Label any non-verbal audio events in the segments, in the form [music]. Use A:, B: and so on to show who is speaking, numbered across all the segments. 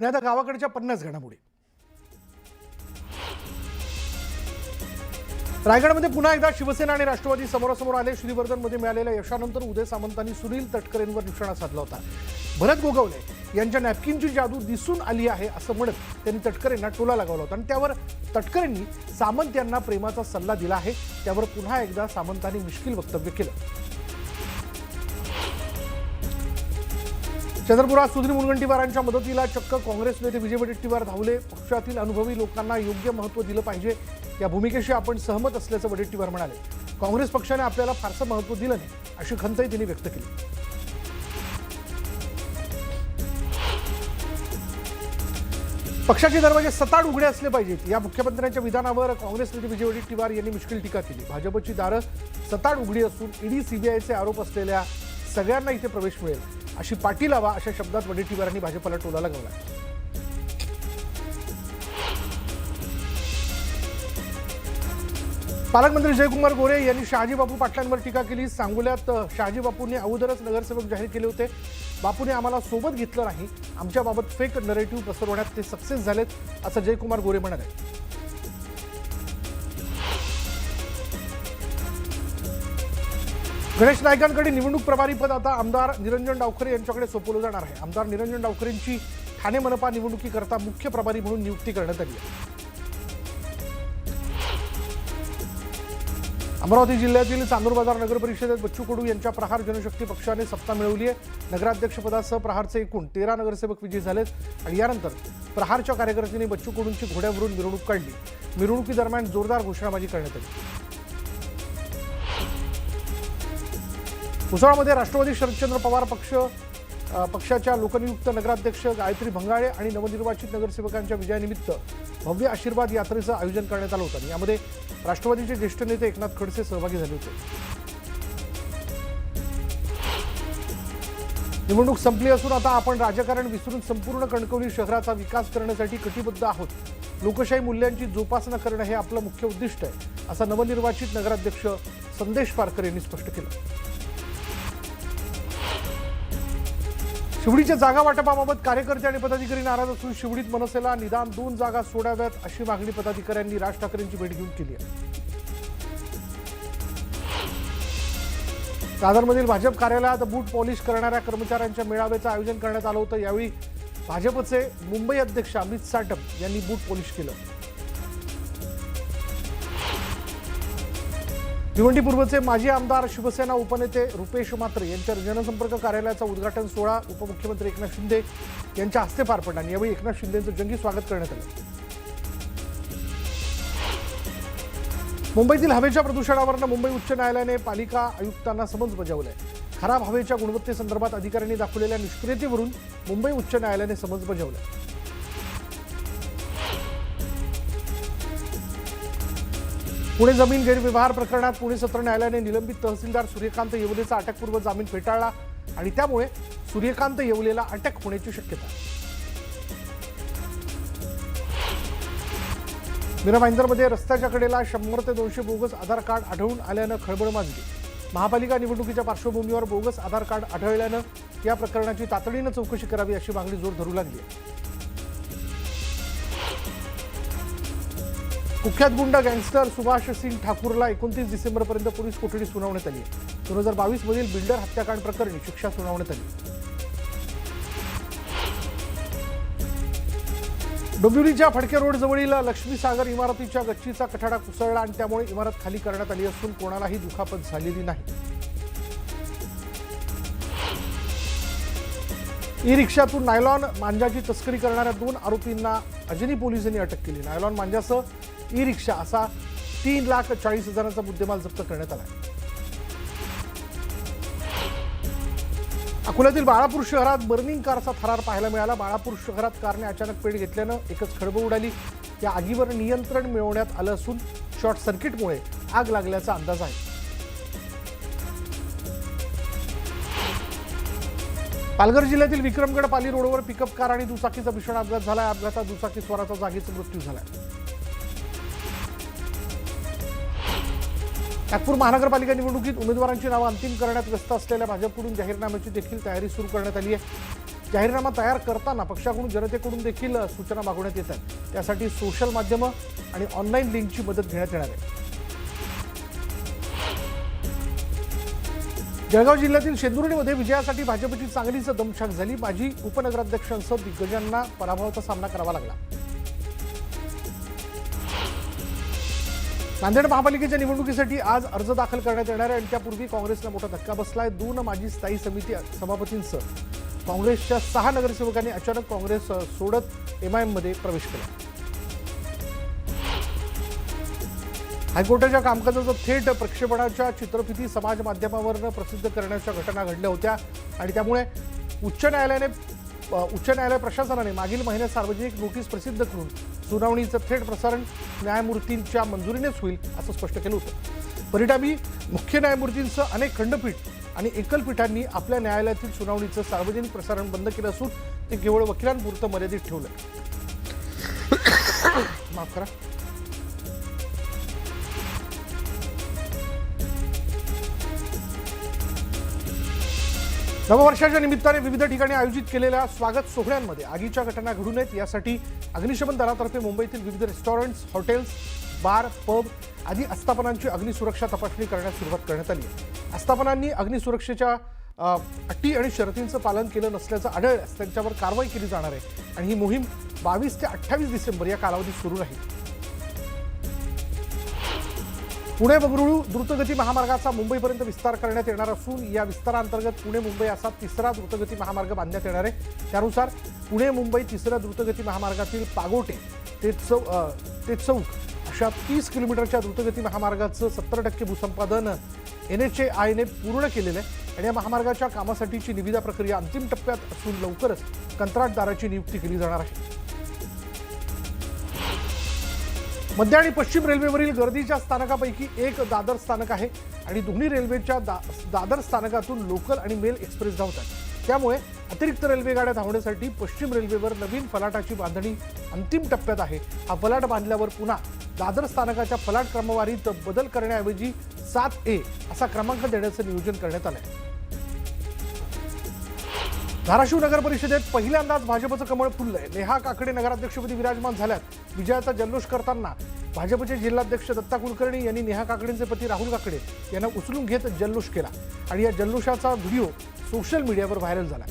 A: नाही आता गावाकडच्या पन्नास घडामोडी. रायगडमध्ये पुन्हा एकदा शिवसेना आणि राष्ट्रवादी समोरासमोर आले. श्रीवर्धनमध्ये मिळालेल्या यशानंतर उदय सामंतांनी सुनील तटकरेंवर निशाणा साधला होता. भरत गोगावले यांच्या नॅपकिनची जादू दिसून आली आहे असं म्हणत त्यांनी तटकरेंना टोला लगावला होता. आणि त्यावर तटकरेंनी सामंत यांना प्रेमाचा सल्ला दिला आहे. त्यावर पुन्हा एकदा सामंतांनी मुश्किल वक्तव्य केलं. चंद्रपुरात सुधीर मुनगंटीवारांच्या मदतीला चक्क काँग्रेस नेते विजय वडेट्टीवार धावले. पक्षातील अनुभवी लोकांना योग्य महत्त्व दिलं पाहिजे. या भूमिकेशी आपण सहमत असल्याचं वडेट्टीवार म्हणाले. काँग्रेस पक्षाने आपल्याला फारसं महत्त्व दिलं नाही अशी खंतही त्यांनी व्यक्त केली. पक्षाचे दरवाजे सताड उघडे असले पाहिजेत. या मुख्यमंत्र्यांच्या विधानावर काँग्रेस नेते विजय वडेट्टीवार यांनी मुश्किल टीका केली. भाजपची दारं सताड उघडी असून ईडी सीबीआयचे आरोप असलेल्या सगळ्यांना इथे प्रवेश मिळेल. अशी पाटी लावा अशा शब्दात वडेट्टीवारांनी भाजपला टोला लगावला. पालकमंत्री जयकुमार गोरे यांनी शहाजीबापू पाटलांवर टीका केली. सांगोल्यात शहाजीबापूंनी अगोदरच नगरसेवक जाहीर केले होते. बापूने आम्हाला सोबत घेतलं नाही. आमच्याबाबत फेक नरेटिव्ह पसरवण्यात ते सक्सेस झालेत असं जयकुमार गोरे म्हणाले. गणेश नायकांकडे निवडणूक प्रभारी पद आता आमदार निरंजन डावखरे यांच्याकडे सोपवलं जाणार आहे. आमदार निरंजन डावखरेंची ठाणे मनपा निवडणुकीकरता मुख्य प्रभारी म्हणून नियुक्ती करण्यात आली आहे. अमरावती जिल्ह्यातील चांदूर बाजार नगर परिषदेत बच्चू कडू यांच्या प्रहार जनशक्ती पक्षाने सत्ता मिळवली आहे. नगराध्यक्षपदासह प्रहारचे एकूण तेरा नगरसेवक विजयी झालेत आणि यानंतर प्रहारच्या कार्यकर्त्यांनी बच्चू कडूंची घोड्यावरून मिरवणूक काढली. मिरवणुकीदरम्यान जोरदार घोषणाबाजी करण्यात आली. भुसावळमध्ये राष्ट्रवादी शरदचंद्र पवार पक्ष पक्षाच्या लोकनियुक्त नगराध्यक्ष गायत्री भंगाळे आणि नवनिर्वाचित नगरसेवकांच्या विजयानिमित्त भव्य आशीर्वाद यात्रेचं आयोजन करण्यात आलं होतं. आणि यामध्ये राष्ट्रवादीचे ज्येष्ठ नेते एकनाथ खडसे सहभागी झाले होते. निवडणूक संपली असून आता आपण राजकारण विसरून संपूर्ण कणकवली शहराचा विकास करण्यासाठी कटिबद्ध आहोत. लोकशाही मूल्यांची जोपासना करणं हे आपलं मुख्य उद्दिष्ट आहे असं नवनिर्वाचित नगराध्यक्ष संदेश पारकर यांनी स्पष्ट केलं. शिवडीच्या जागा वाटपाबाबत कार्यकर्ते आणि पदाधिकारी नाराज असून शिवडीत मनसेला निदान दोन जागा सोडाव्यात अशी मागणी पदाधिकाऱ्यांनी राज ठाकरेंची भेट घेऊन केली आहे. दादरमधील भाजप कार्यालयात बूट पॉलिश करणाऱ्या कर्मचाऱ्यांच्या मेळाव्याचं आयोजन करण्यात आलं होतं. यावेळी भाजपचे मुंबई अध्यक्ष अमित साटम यांनी बूट पॉलिश केलं. भिवंडीपूर्वचे माजी आमदार शिवसेना उपनेते रुपेश मात्रे यांच्या जनसंपर्क कार्यालयाचा उद्घाटन सोहळा उपमुख्यमंत्री एकनाथ शिंदे यांच्या हस्ते पार पडला. आणि यावेळी एकनाथ शिंदेचं जंगी स्वागत करण्यात आलं. मुंबईतील हवेच्या प्रदूषणावरनं मुंबई उच्च न्यायालयाने पालिका आयुक्तांना समन्स आहे खराब हवेच्या गुणवत्तेसंदर्भात अधिकाऱ्यांनी दाखवलेल्या निष्क्रियतेवरून मुंबई उच्च न्यायालयाने समन्स आहे पुणे जमीन गैरव्यवहार प्रकरणात पुणे सत्र न्यायालयाने निलंबित तहसीलदार सूर्यकांत येवलेचा अटकपूर्व जामीन फेटाळला आणि त्यामुळे सूर्यकांत येवलेला अटक होण्याची शक्यता. मीरा भाईंदरमध्ये रस्त्याच्या कडेला शंभर ते दोनशे बोगस आधार कार्ड आढळून आल्यानं खळबळ माजली. महापालिका निवडणुकीच्या पार्श्वभूमीवर बोगस आधार कार्ड आढळल्यानं या प्रकरणाची तातडीनं चौकशी करावी अशी मागणी जोर धरू लागली आहे. कुख्यात गुंड गँगस्टर सुभाष सिंग ठाकूरला एकोणतीस डिसेंबरपर्यंत पोलीस कोठडी सुनावण्यात आली दोन हजार बावीसमधील बिल्डर हत्याकांड प्रकरणी शिक्षा सुनावण्यात आली. डोंबिवलीच्या फडके रोडजवळील लक्ष्मीसागर इमारतीच्या गच्चीचा कठाडा कुसळला आणि त्यामुळे इमारत खाली करण्यात आली असून कोणालाही दुखापत झालेली नाही. ई रिक्षातून नायलॉन मांजाची तस्करी करणाऱ्या दोन आरोपींना अजनी पोलिसांनी अटक केली. नायलॉन मांजासह ई रिक्षा असा तीन लाख चाळीस हजारांचा मुद्देमाल जप्त करण्यात आला अकोल्यातील बाळापूर शहरात बर्निंग कारचा थरार पाहायला मिळाला. बाळापूर शहरात कारने अचानक पेट घेतल्यानं एकच खळबळ उडाली. या आगीवर नियंत्रण मिळवण्यात आलं असून शॉर्ट सर्किटमुळे आग लागल्याचा अंदाज आहे. पालघर जिल्ह्यातील विक्रमगड पाली रोडवर पिकअप कार आणि दुचाकीचा भीषण अपघात झाला अपघातात दुचाकी स्वराचा जागीच मृत्यू झाला नागपूर महानगरपालिका निवडणुकीत उमेदवारांची नावं अंतिम करण्यात व्यस्त असलेल्या भाजपकडून जाहीरनाम्याची देखील तयारी सुरू करण्यात आली आहे. जाहीरनामा तयार करताना पक्षाकडून जनतेकडून देखील सूचना मागवण्यात येत आहेत. त्यासाठी सोशल माध्यमं आणि ऑनलाईन लिंकची मदत घेण्यात येणार आहे. जळगाव जिल्ह्यातील शेंदुर्णीमध्ये विजयासाठी भाजपची चांगलीच दमछाक झाली. माजी उपनगराध्यक्षांसह दिग्गजांना पराभवाचा सामना करावा लागला. नांदेड महापालिकेच्या निवडणुकीसाठी आज अर्ज दाखल करण्यात येणार आहे. आणि त्यापूर्वी काँग्रेसला मोठा धक्का बसलाय. दोन माजी स्थायी समिती सभापतींसह काँग्रेसच्या सहा नगरसेवकांनी अचानक काँग्रेस सोडत एमआयएममध्ये प्रवेश केला. हायकोर्टाच्या कामकाजाचं थेट प्रक्षेपणाच्या चित्रफिती समाज माध्यमावरनं प्रसिद्ध करण्याच्या घटना घडल्या होत्या. आणि त्यामुळे उच्च न्यायालयाने उच्च न्यायालय प्रशासनाने मागील महिन्यात सार्वजनिक नोटीस प्रसिद्ध करून सुनावणीचं थेट प्रसारण न्यायमूर्तींच्या मंजुरीनेच होईल असं स्पष्ट केलं होतं. परिणामी मुख्य न्यायमूर्तींसह अनेक खंडपीठ आणि एकलपीठांनी आपल्या न्यायालयातील सुनावणीचं सार्वजनिक प्रसारण बंद केलं असून ते केवळ वकिलांपुरतं मर्यादित ठेवलं. [coughs] माफ करा. नववर्षाच्या निमित्ताने विविध ठिकाणी आयोजित केलेल्या स्वागत सोहळ्यांमध्ये आगीच्या घटना घडू नयेत. यासाठी अग्निशमन दलातर्फे मुंबईतील विविध रेस्टॉरंट्स हॉटेल्स बार पब आदी आस्थापनांची अग्निसुरक्षा तपासणी करण्यास सुरुवात करण्यात आली आहे. आस्थापनांनी अग्निसुरक्षेच्या अटी आणि शर्तींचं पालन केलं नसल्याचं आढळल्यास त्यांच्यावर कारवाई केली जाणार आहे आणि ही मोहीम बावीस ते अठ्ठावीस डिसेंबर या कालावधीत सुरू राहील. पुणे बंगळुरू द्रुतगती महामार्गाचा मुंबईपर्यंत विस्तार करण्यात येणार असून या विस्तारांतर्गत पुणे मुंबई असा तिसरा द्रुतगती महामार्ग बांधण्यात येणार आहे. त्यानुसार पुणे मुंबई तिसऱ्या द्रुतगती महामार्गातील पागोटे ते चौ ते चौक अशा तीस किलोमीटरच्या द्रुतगती महामार्गाचं सत्तर टक्के भूसंपादन एन एच ए आयने पूर्ण केलेलं आहे. आणि या महामार्गाच्या कामासाठीची निविदा प्रक्रिया अंतिम टप्प्यात असून लवकरच कंत्राटदाराची नियुक्ती केली जाणार आहे. मध्य आणि पश्चिम रेल्वेवरील गर्दीच्या स्थानकापैकी एक दादर स्थानक आहे आणि दोन्ही रेल्वेच्या दा दादर स्थानकातून लोकल आणि मेल एक्सप्रेस धावतात. त्यामुळे अतिरिक्त रेल्वेगाड्या धावण्यासाठी पश्चिम रेल्वेवर नवीन फलाटाची बांधणी अंतिम टप्प्यात आहे. हा फलाट बांधल्यावर पुन्हा दादर स्थानकाच्या फलाट क्रमवारीत बदल करण्याऐवजी सात ए असा क्रमांक देण्याचं नियोजन करण्यात आलं आहे धाराशिव नगर परिषदेत पहिल्यांदाच भाजपचं कमळ फुललंय. नेहा काकडे नगराध्यक्षपदी विराजमान झाल्यात. विजयाचा जल्लोष करताना भाजपचे जिल्हाध्यक्ष दत्ता कुलकर्णी यांनी नेहा काकडेंचे पती राहुल काकडे यांना उचलून घेत जल्लोष केला. आणि या जल्लोषाचा व्हिडिओ सोशल मीडियावर व्हायरल झाला.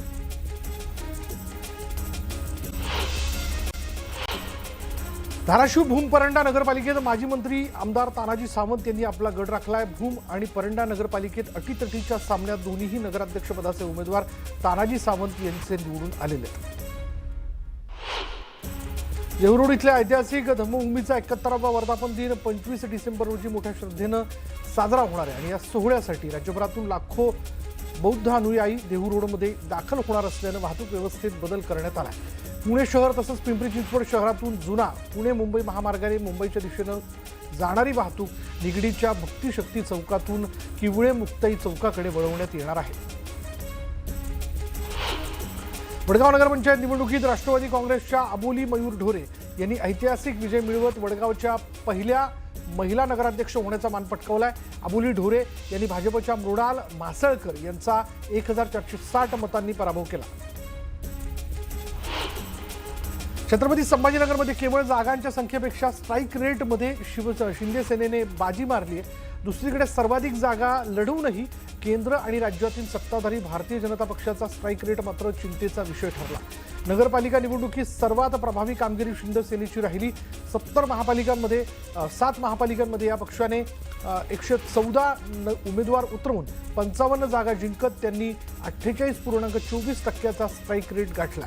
A: धाराशिव भूम परंडा नगरपालिकेत माजी मंत्री आमदार तानाजी सावंत यांनी आपला गड राखलाय. भूम आणि परंडा नगरपालिकेत अटीतटीच्या सामन्यात दोन्हीही नगराध्यक्षपदाचे उमेदवार तानाजी सावंत यांचे निवडून आलेले. येऊरोड इथल्या ऐतिहासिक धम्मभूमीचा एकाहत्तरावा वर्धापन दिन पंचवीस डिसेंबर रोजी मोठ्या श्रद्धेनं साजरा होणार आहे आणि या सोहळ्यासाठी राज्यभरातून लाखो बौद्ध अनुयायी देहू रोडमध्ये दाखल होणार असल्यानं वाहतूक व्यवस्थेत बदल करण्यात आला आहे पुणे शहर तसंच पिंपरी चिंचवड शहरातून जुना पुणे मुंबई महामार्गाने मुंबईच्या दिशेनं जाणारी वाहतूक निगडीच्या भक्तिशक्ती चौकातून किवळे मुक्ताई चौकाकडे वळवण्यात येणार आहे. वडगाव नगरपंचायत निवडणुकीत राष्ट्रवादी काँग्रेसच्या अबोली मयूर ढोरे यांनी ऐतिहासिक विजय मिळवत वडगावच्या पहिल्या महिला नगराध्यक्ष होण्याचा मान पटकवला आहे अबोली ढोरे यांनी भाजपच्या मृणाल मासळकर यांचा एक हजार चारशे साठ मतांनी पराभव केला. छत्रपती संभाजीनगरमध्ये केवळ जागांच्या संख्येपेक्षा स्ट्राईक रेटमध्ये शिव शिंदे सेनेने बाजी मारली आहे. दुसरीकडे सर्वाधिक जागा लढवूनही केंद्र आणि राज्यातील सत्ताधारी भारतीय जनता पक्षाचा स्ट्राईक रेट मात्र चिंतेचा विषय ठरला. नगरपालिका निवडणुकीत सर्वात प्रभावी कामगिरी शिंदसेनेची राहिली. सत्तर महापालिकांमध्ये सात महापालिकांमध्ये या पक्षाने एकशे चौदा न उमेदवार उतरवून पंचावन्न जागा जिंकत त्यांनी अठ्ठेचाळीस पूर्णांक चोवीस टक्क्याचा स्ट्राईक रेट गाठला.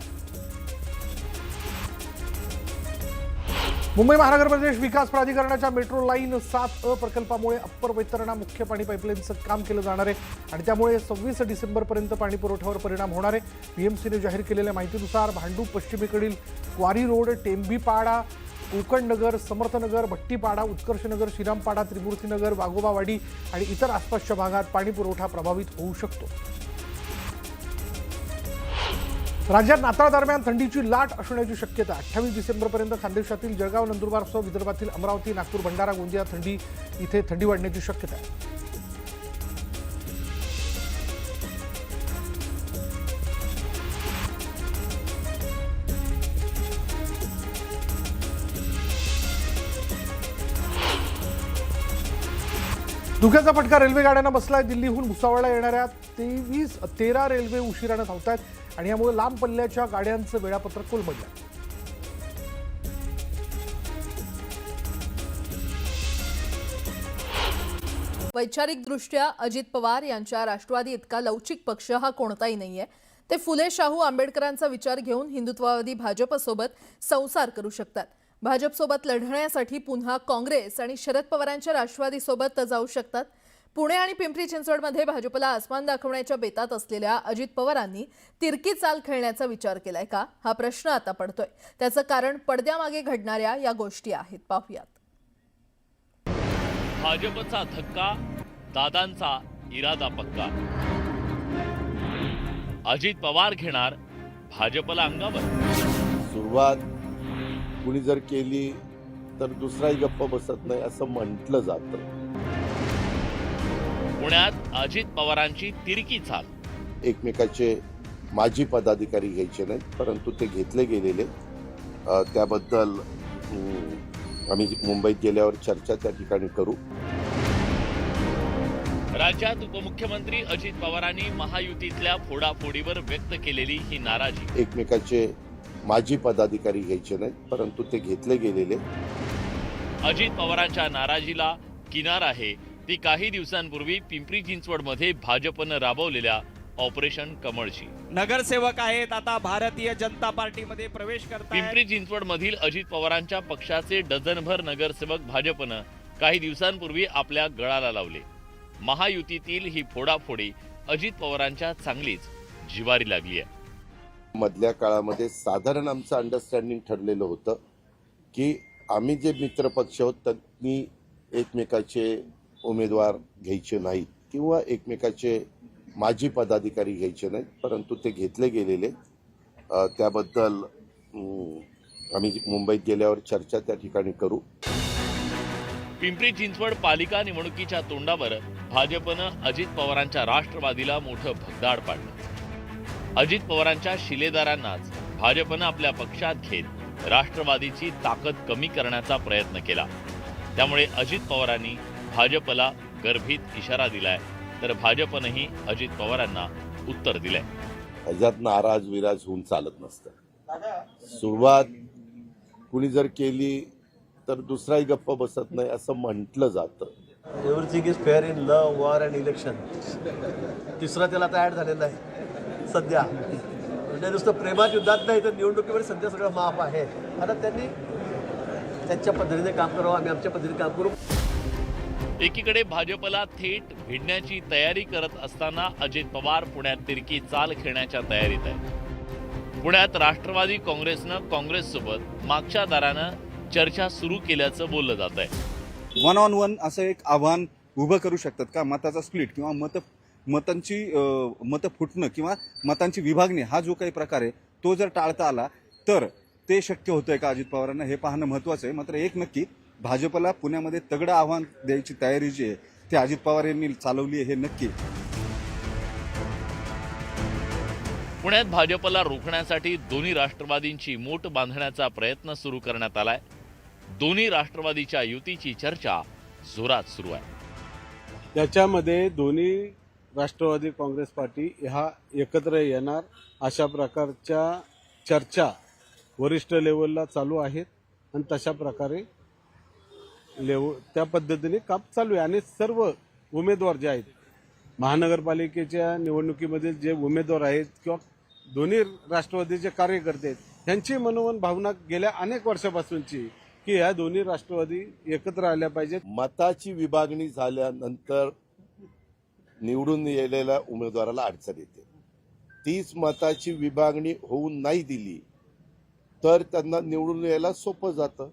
A: मुंबई महानगर प्रदेश विकास प्राधिकरणाच्या मेट्रो लाईन सात अ प्रकल्पामुळे अप्पर वैतरणा मुख्य पाणी पाईपलाईनचं काम केलं जाणार आहे आणि त्यामुळे सव्वीस डिसेंबरपर्यंत पाणी पुरवठ्यावर परिणाम होणार आहे. पीएमसीने जाहीर केलेल्या माहितीनुसार भांडू पश्चिमेकडील क्वारी रोड टेंबीपाडा कोकणनगर समर्थनगर भट्टीपाडा उत्कर्षनगर श्रीरामपाडा त्रिमूर्तीनगर वाघोबावाडी आणि इतर आसपासच्या भागात पाणी पुरवठा प्रभावित होऊ शकतो. राज्यात नाताळ दरम्यान थंडीची लाट असण्याची शक्यता. अठ्ठावीस डिसेंबरपर्यंत खानदेशातील जळगाव नंदुरबारसह विदर्भातील अमरावती नागपूर भंडारा गोंदिया थंडी इथे थंडी वाढण्याची शक्यता आहे. धुक्याचा फटका रेल्वे गाड्यांना बसलाय. दिल्लीहून भुसावळला येणाऱ्या तेवीस तेरा रेल्वे उशिरानं धावत आहेत आणि यामुळे लांब पल्ल्याच्या गाड्यांचं वेळापत्रक कोलमडलं
B: वैचारिकदृष्ट्या अजित पवार यांच्या राष्ट्रवादी इतका लवचिक पक्ष हा कोणताही नाहीये. ते फुले शाहू आंबेडकरांचा विचार घेऊन हिंदुत्ववादी भाजपसोबत संसार करू शकतात. भाजपसोबत लढण्यासाठी पुन्हा काँग्रेस आणि शरद पवारांच्या राष्ट्रवादीसोबत जाऊ शकतात. पुणे आणि पिंपरी चिंचवडमध्ये भाजपला आसमान दाखवण्याच्या बेतात असलेल्या अजित पवारांनी तिरकी चाल खेळण्याचा विचार केलाय का? हा प्रश्न आता पडतोय. त्याचं कारण पडद्यामागे घडणाऱ्या या गोष्टी आहेत. पाहूयात.
C: भाजपचा धक्का दादांचा इरादा पक्का. अजित पवार घेणार भाजपला अंगावर.
D: सुरुवात कुणी जर केली तर दुसराही गप्प बसत नाही असं म्हटलं जातं.
C: पुण्यात अजित पवारांची तिरकी चाल
D: एकमेकाचे माजी पदाधिकारी घ्यायचे नाहीत परंतु ते घेतले गेलेले. त्याबद्दल आम्ही मुंबईत गेल्यावर चर्चा त्या ठिकाणी करू.
C: राज्यात उपमुख्यमंत्री अजित पवारांनी महायुतीतल्या फोडाफोडीवर व्यक्त केलेली ही नाराजी.
D: एकमेकाचे माजी पदाधिकारी घ्यायचे नाहीत परंतु ते घेतले गेलेले.
C: अजित पवारांच्या नाराजीला किनार आहे. ती काही दिवसांपूर्वी पिंपरी चिंचवडमध्ये भाजपनं राबवलेल्या ऑपरेशन कमळची
E: नगरसेवक आहेत आता भारतीय जनता पार्टीमध्ये प्रवेश करतात
C: पिंपरी चिंचवड मधील अजित पवारांच्या पक्षाचे डझनभर नगरसेवक भाजपनं काही दिवसांपूर्वी आपल्या गळाला लावले. महायुतीतील ही फोडाफोडी अजित पवारांच्या चांगलीच जिवारी लागली आहे.
D: मधल्या काळामध्ये साधारण आमचं अंडरस्टँडिंग ठरलेलं होतं की आम्ही जे मित्रपक्ष आहोत त्यांनी एकमेकाचे उमेदवार घ्यायचे नाहीत किंवा एकमेकाचे माजी पदाधिकारी घ्यायचे नाहीत परंतु ते घेतले गेलेले. त्याबद्दल आम्ही मुंबईत गेल्यावर चर्चा त्या ठिकाणी करू.
C: पिंपरी चिंचवड पालिका निवडणुकीच्या तोंडावर भाजपनं अजित पवारांच्या राष्ट्रवादीला मोठं भगदाड पाडलं. अजित पवारांच्या शिलेदारांनाच भाजपनं आपल्या पक्षात घेत राष्ट्रवादीची ताकद कमी करण्याचा प्रयत्न केला. त्यामुळे अजित पवारांनी भाजपला गर्भित इशारा दिलाय. तर भाजपनंही अजित पवारांना उत्तर दिलंय.
D: ह्याच्यात नाराज विराज होऊन चालत नसतं. सुरुवात कुणी जर केली तर दुसराही गप्प बसत नाही असं म्हटलं जातं.
F: Everything is fair in love war and election तिसरा त्याला आता ॲड झालेला आहे. सध्या. म्हणजे नुसतं प्रेमात युद्धात नाही तर निवडणुकीमध्ये सध्या सगळं माफ आहे. आता त्यांनी त्यांच्या पद्धतीने काम करावं आम्ही आमच्या पद्धतीने काम करू.
C: एकीकडे भाजपला थेट भिडण्याची तयारी करत असताना अजित पवार पुण्यात तिरकी चाल खेळण्याच्या तयारीत आहे पुण्यात राष्ट्रवादी काँग्रेसनं काँग्रेससोबत मागच्या दारानं चर्चा सुरू केल्याचं बोललं जात आहे
G: वन ऑन वन असं एक आव्हान उभं करू शकतात का? मताचा स्प्लिट किंवा मत मतांची मतं फुटणं किंवा मतांची विभागणी हा जो काही प्रकार आहे तो जर टाळता आला तर ते शक्य होतंय का अजित पवारांना? हे पाहणं महत्त्वाचं आहे. मात्र एक नक्की भाजपला पुण्यामध्ये तगडं आव्हान द्यायची तयारी जी आहे ती अजित पवार यांनी चालवली आहे हे नक्की.
C: पुण्यात भाजपला रोखण्यासाठी दोन्ही राष्ट्रवादींची मोट बांधण्याचा प्रयत्न सुरू करण्यात आलाय. दोन्ही राष्ट्रवादीच्या युतीची चर्चा जोरात सुरू आहे.
H: त्याच्यामध्ये दोन्ही राष्ट्रवादी काँग्रेस पार्टी ह्या एकत्र येणार अशा प्रकारच्या चर्चा वरिष्ठ लेवलला चालू आहेत आणि तशा प्रकारे लेव त्या पद्धतीने काम चालू आहे. आणि सर्व उमेदवार जे आहेत महानगरपालिकेच्या निवडणुकीमध्ये जे उमेदवार आहेत किंवा दोन्ही राष्ट्रवादीचे कार्यकर्ते आहेत ह्यांची मनोमन भावना गेल्या अनेक वर्षापासूनची की ह्या दोन्ही राष्ट्रवादी एकत्र आल्या पाहिजेत.
D: मताची विभागणी झाल्यानंतर निवडून येलेल्या उमेदवाराला अडचण येते. तीच मताची विभागणी होऊन नाही दिली तर त्यांना निवडून यायला सोपं जातं.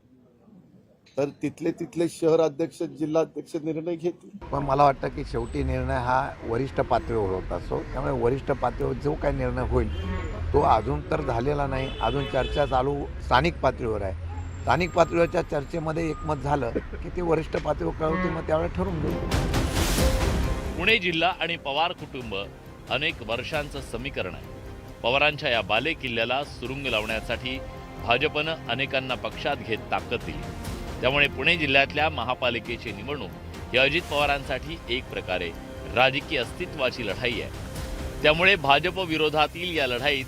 D: तर तिथले तिथले शहर अध्यक्ष जिल्हाध्यक्ष निर्णय घेतील.
I: पण मला वाटतं की शेवटी निर्णय हा वरिष्ठ पातळीवर होत असतो. त्यामुळे वरिष्ठ पातळीवर जो काही निर्णय होईल तो अजून तर झालेला नाही. अजून चर्चा चालू स्थानिक पातळीवर आहे. स्थानिक पातळीवरच्या चर्चेमध्ये एकमत झालं की ते वरिष्ठ पातळीवर कळवते मग त्यावेळेला ठरवून घेऊ
C: पुणे जिल्हा आणि पवार कुटुंब अनेक वर्षांचं समीकरण आहे. पवारांच्या या बाले किल्ल्याला सुरुंग लावण्यासाठी भाजपनं अनेकांना पक्षात घेत ताकद दिली. त्यामुळे पुणे जिल्ह्यातल्या महापालिकेची निवडणूक ही अजित पवारांसाठी एक प्रकारे राजकीय अस्तित्वाची लढाई आहे. त्यामुळे भाजप विरोधातील या लढाईत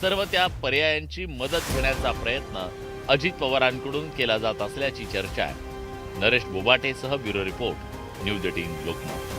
C: सर्व त्या पर्यायांची मदत घेण्याचा प्रयत्न अजित पवारांकडून केला जात असल्याची चर्चा आहे. Naresh बोबाटेसह bureau report news eighteen Lokmat.